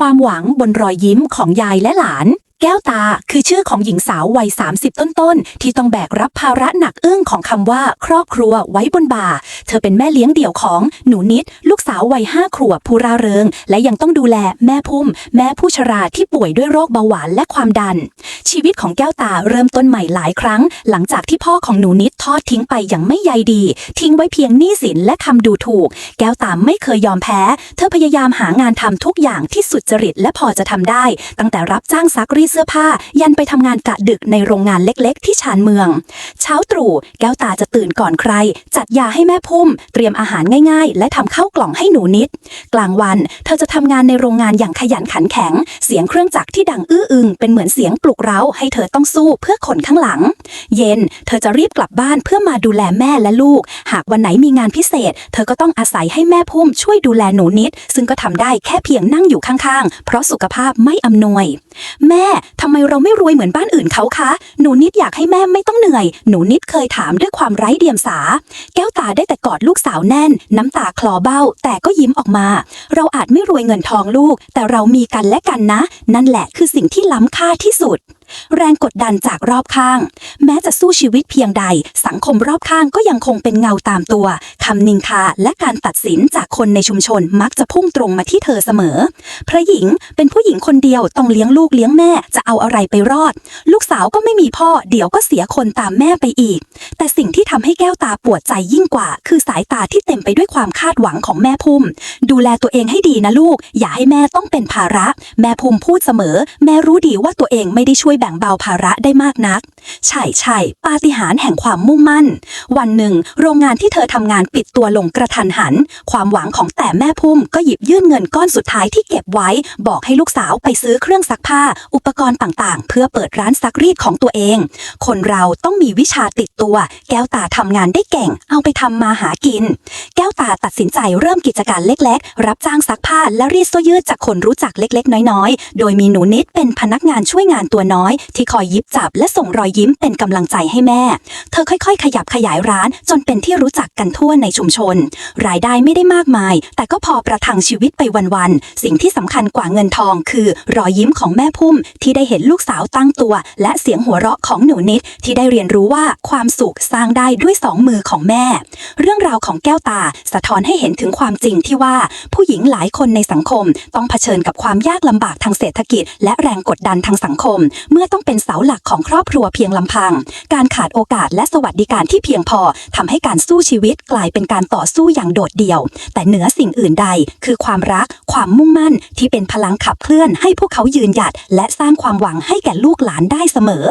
ความหวังบนรอยยิ้มของยายและหลาน แก้วตาคือชื่อของหญิงสาววัย 30 ต้นๆ ที่ต้องแบกรับภาระหนักอึ้งของคำว่า ครอบครัวไว้บนบ่า เธอเป็นแม่เลี้ยงเดี่ยวของหนูนิด ลูกสาววัยห้าขวบผู้ราเริง และยังต้องดูแลแม่พุ่ม แม่ผู้ชราที่ป่วยด้วยโรคเบาหวานและความดัน ชีวิตของแก้วตาเริ่มต้นใหม่หลายครั้ง หลังจากที่พ่อของหนูนิดทอดทิ้งไปอย่างไม่ใยดี ทิ้งไว้เพียงหนี้สินและคำดูถูก แก้วตาไม่เคยยอมแพ้ เธอพยายามหางานทำทุกอย่างที่สุดจริตและพอจะทำได้ ตั้งแต่รับจ้างซักรีดเสื้อผ้ายันไปทำงานกะดึกในโรงงานเล็กๆ ที่ชานเมือง เช้าตรู่แก้วตาจะตื่นก่อนใคร จัดยาให้แม่พุ่ม เตรียมอาหารง่ายๆ และทำข้าวกล่องให้หนูนิด กลางวันเธอจะทำงานในโรงงานอย่างขยันขันแข็ง เสียงเครื่องจักรที่ดังอื้ออึงเป็นเหมือนเสียงปลุกเร้าให้เธอต้องสู้เพื่อคนข้างหลัง เย็น เธอจะรีบกลับบ้านเพื่อมาดูแลแม่และลูก หากวันไหนมีงานพิเศษ เธอก็ต้องอาศัยให้แม่พุ่มช่วยดูแลหนูนิด ซึ่งก็ทำได้แค่เพียงนั่งอยู่ข้างๆ เพราะสุขภาพไม่อำนวย แม่ทำไมเราไม่รวยเหมือนบ้านอื่นเขาคะ หนูนิดอยากให้แม่ไม่ต้องเหนื่อย หนูนิดเคยถามด้วยความไร้เดียงสา แก้วตาได้แต่กอดลูกสาวแน่น น้ำตาคลอเบ้า แต่ก็ยิ้มออกมา เราอาจไม่รวยเงินทองลูก แต่เรามีกันและกันนะ นั่นแหละคือสิ่งที่ล้ำค่าที่สุด แรงกดดันจากรอบข้าง แม้จะสู้ชีวิตเพียงใด สังคมรอบข้างก็ยังคงเป็นเงาตามตัวคำนินทาและการตัดสินจากคนในชุมชนมักจะพุ่งตรงมาที่เธอเสมอ พระหญิงเป็นผู้หญิงคนเดียวต้องเลี้ยงลูกเลี้ยงแม่จะเอาอะไรไปรอด ลูกสาวก็ไม่มีพ่อ เดี๋ยวก็เสียคนตามแม่ไปอีก แต่สิ่งที่ทำให้แก้วตาปวดใจยิ่งกว่า คือสายตาที่เต็มไปด้วยความคาดหวังของแม่พุ่ม ดูแลตัวเองให้ดีนะลูก อย่าให้แม่ต้องเป็นภาระ แม่พุ่มพูดเสมอ แม่รู้ดีว่าตัวเองไม่ได้ช่วยแบ่งเบาภาระได้มากนัก ใช่ใช่ปาฏิหาริย์แห่งความมุ่งมั่น วันหนึ่ง โรงงานที่เธอทำงานปิดตัวลงกระทันหัน ความหวังของแต่แม่พุ่มก็หยิบยื่นเงินก้อนสุดท้ายที่เก็บไว้ บอกให้ลูกสาวไปซื้อเครื่องซักผ้า อุปกรณ์ต่างๆ เพื่อเปิดร้านซักรีดของตัวเอง คนเราต้องมีวิชาติดตัว แก้วตาทำงานได้เก่ง เอาไปทำมาหากิน แก้วตาตัดสินใจเริ่มกิจการเล็ก ๆ รับจ้างซักผ้าและรีดเสื้อยืดจากคนรู้จักเล็กๆ น้อยๆ โดยมีหนูนิดเป็นพนักงานช่วยงานตัวน้อยที่คอยยิบจับและส่งรอยยิ้มเป็นกำลังใจให้แม่ เธอค่อยๆ ขยับขยายร้านจนเป็นที่รู้จักกันทั่วในชุมชน รายได้ไม่ได้มากมาย แต่ก็พอประทังชีวิตไปวันๆ สิ่งที่สำคัญกว่าเงินทองคือ รอยยิ้มของแม่พุ่มที่ได้เห็นลูกสาวตั้งตัว และเสียงหัวเราะของหนูนิดที่ได้เรียนรู้ว่าความสุขสร้างได้ด้วยสองมือของแม่ เรื่องราวของแก้วตาสะท้อนให้เห็นถึงความจริงที่ว่าผู้หญิงหลายคนในสังคม ต้องเผชิญกับความยากลำบากทางเศรษฐกิจ และแรงกดดันทางสังคมเมื่อต้องเป็นเสาหลักของครอบครัวเพียงลำพัง การขาดโอกาสและสวัสดิการที่เพียงพอทำให้การสู้ชีวิตกลายเป็นการต่อสู้อย่างโดดเดี่ยว แต่เหนือสิ่งอื่นใด คือความรัก ความมุ่งมั่นที่เป็นพลังขับเคลื่อนให้พวกเขายืนหยัด และสร้างความหวังให้แก่ลูกหลานได้เสมอ